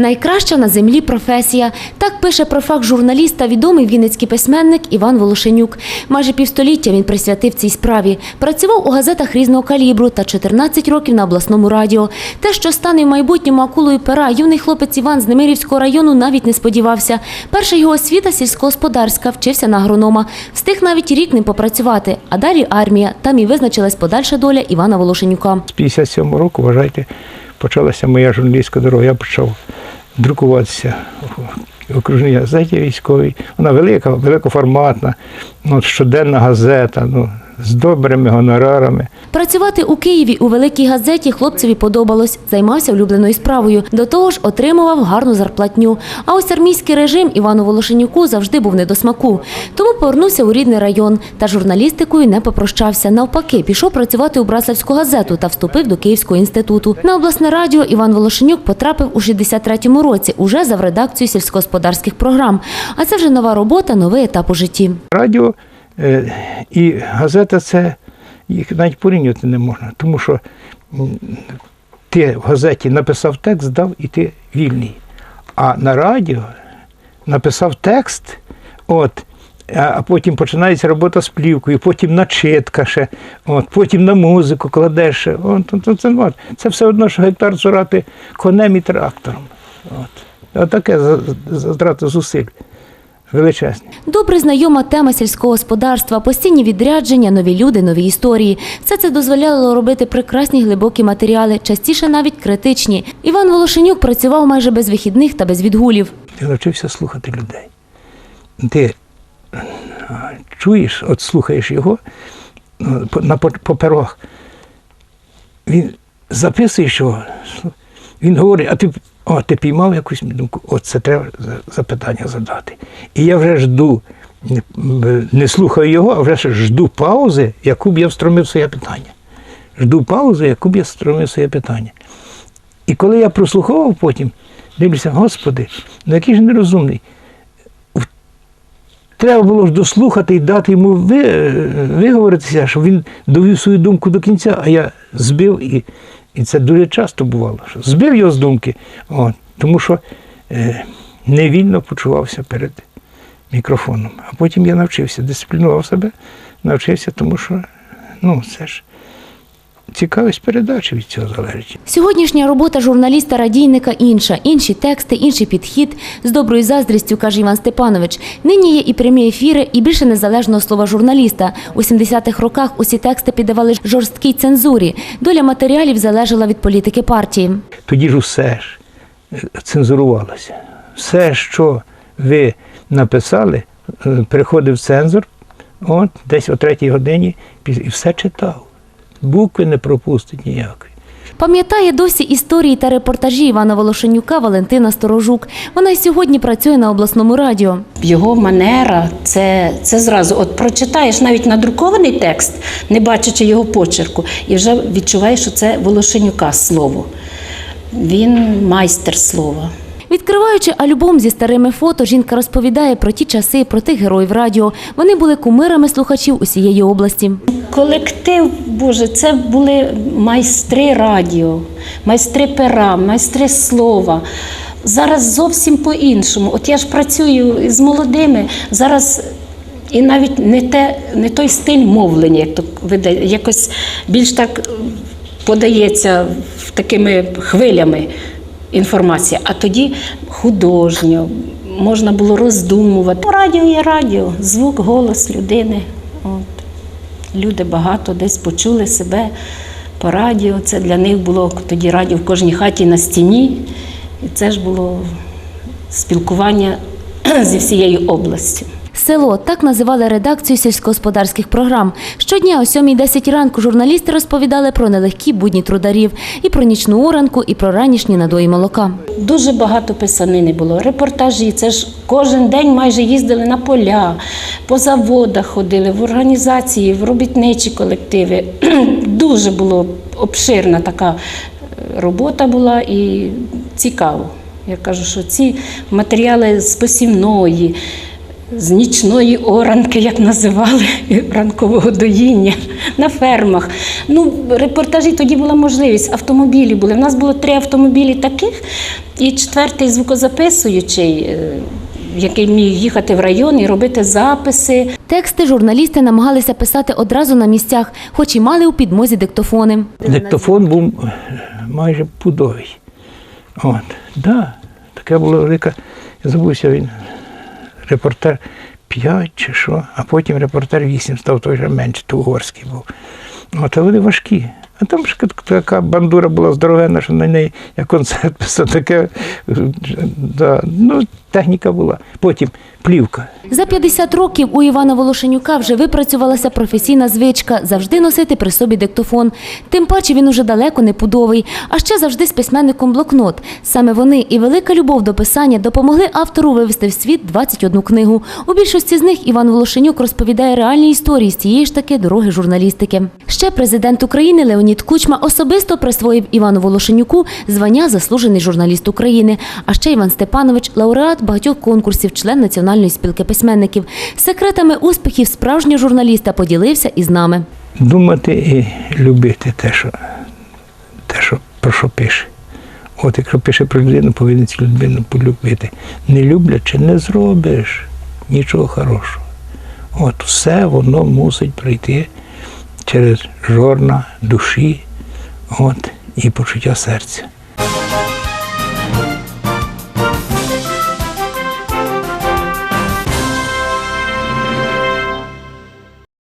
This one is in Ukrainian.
Найкраща на землі професія. Так пише про фах журналіста відомий вінницький письменник Іван Волошенюк. Майже півстоліття він присвятив цій справі. Працював у газетах різного калібру та 14 років на обласному радіо. Те, що стане в майбутньому акулою пера, юний хлопець Іван з Немирівського району навіть не сподівався. Перша його освіта сільськогосподарська, вчився на агронома. Встиг навіть рік ним попрацювати. А далі армія. Там і визначилась подальша доля Івана Волошенюка. З 57 року, вважайте, почалася моя журналістська дорога. Я почав друкуватися в окружній газеті військовій. Вона велика, великоформатна, ну, щоденна газета, ну, з добрими гонорарами. Працювати у Києві у великій газеті хлопцеві подобалось. Займався улюбленою справою. До того ж, отримував гарну зарплатню. А ось армійський режим Івану Волошенюку завжди був не до смаку. Тому повернувся у рідний район та журналістикою не попрощався. Навпаки, пішов працювати у Браславську газету та вступив до Київського інституту. На обласне радіо Іван Волошенюк потрапив у 63-му році, уже за в редакцію сільськогосподарських програм. А це вже нова робота, новий етап у житті. Радіо і газета це їх навіть порівнювати не можна, тому що ти в газеті написав текст, дав і ти вільний. А на радіо написав текст, от, а потім починається робота з плівкою, потім начитка ще, от, потім на музику кладеш. От, то це, от, це все одно, що гектар зорати конем і трактором. От. Отаке за- за- затрата зусиль величезні. Добре знайома тема сільського господарства, постійні відрядження, нові люди, нові історії. Все це дозволяло робити прекрасні глибокі матеріали, частіше навіть критичні. Іван Волошенюк працював майже без вихідних та без відгулів. Ти навчився слухати людей. Ти чуєш, от слухаєш його ну, на паперах. Він записуєш його, слу- він говорить, а ти, о, ти піймав якусь думку, от це треба запитання задати. І я вже жду, не, слухаю його, а вже жду паузи, яку б я встромив своє питання. Жду паузи, яку б я встромив своє питання. І коли я прослуховував потім, дивлюся, Господи, ну який ж нерозумний. Треба було ж дослухати і дати йому ви, виговоритися, щоб він довів свою думку до кінця, а я збив, і, і це дуже часто бувало, що збив його з думки, О, тому що е, невільно почувався перед мікрофоном. А потім я навчився, дисциплінував себе, навчився, тому що ну, це ж цікавість передачі від цього залежить. Сьогоднішня робота журналіста-радійника інша, інші тексти, інший підхід. З доброю заздрістю, каже Іван Степанович. Нині є і прямі ефіри, і більше незалежного слова журналіста. У 70-х роках усі тексти піддавали жорсткій цензурі. Доля матеріалів залежала від політики партії. тоді ж усе ж е, цензурувалося. Все, що ви написали, е, приходив цензор, от, десь о третій годині, і все читав. Букви не пропустить ніякої. Пам'ятає досі історії та репортажі Івана Волошенюка Валентина Сторожук. Вона й сьогодні працює на обласному радіо. Його манера це, це зразу. От прочитаєш навіть надрукований текст, не бачачи його почерку, і вже відчуваєш, що це Волошенюка слово. Він майстер слова. Відкриваючи альбом зі старими фото, жінка розповідає про ті часи, про тих героїв радіо. Вони були кумирами слухачів усієї області. Колектив, Боже, це були майстри радіо, майстри пера, майстри слова. Зараз зовсім по-іншому. От я ж працюю з молодими, зараз і навіть не, те, не той стиль мовлення, як то видає, якось більш так подається такими хвилями інформація. А тоді художньо, можна було роздумувати. Радіо є радіо, звук, голос людини. От. Люди багато десь почули себе по радіо. Це для них було тоді радіо в кожній хаті на стіні. І це ж було спілкування зі всією областю. Село так називали редакцію сільськогосподарських програм. Щодня о 7.10 ранку журналісти розповідали про нелегкі будні трударів і про нічну оранку, і про ранішні надої молока. Дуже багато писанини було, репортажі. Це ж кожен день майже їздили на поля, по заводах ходили, в організації, в робітничі колективи. Дуже було обширна така е, робота була і цікаво. Я кажу, що ці матеріали з посівної. З нічної оранки, як називали, ранкового доїння на фермах. Ну, репортажі тоді була можливість, автомобілі були. У нас було три автомобілі таких, і четвертий звукозаписуючий, е, який міг їхати в район і робити записи. Тексти журналісти намагалися писати одразу на місцях, хоч і мали у підмозі диктофони. Диктофон був майже пудовий. От, да, таке було велике. Я забувся він. Репортер 5 чи що, а потім репортер 8 став той же менше, то угорський був. От, а вони важкі. А там ж така бандура була здоровенна, що на неї я концерт писав, таке. Да, ну, техніка була. Потім плівка. За 50 років у Івана Волошенюка вже випрацювалася професійна звичка завжди носити при собі диктофон. Тим паче він уже далеко не пудовий, а ще завжди з письменником блокнот. Саме вони і велика любов до писання допомогли автору вивести в світ 21 книгу. У більшості з них Іван Волошенюк розповідає реальні історії з цієї ж таки дороги журналістики. Ще президент України Леонід Кучма особисто присвоїв Івану Волошенюку звання заслужений журналіст України. А ще Іван Степанович лауреат багатьох конкурсів, член Національної спілки письменників. Секретами успіхів справжнього журналіста поділився із нами. думати і любити те, що, те, що про що пише. От якщо пише про людину, повинен цю людину полюбити. Не люблячи, не зробиш нічого хорошого. От все воно мусить пройти через жорна душі от, і почуття серця.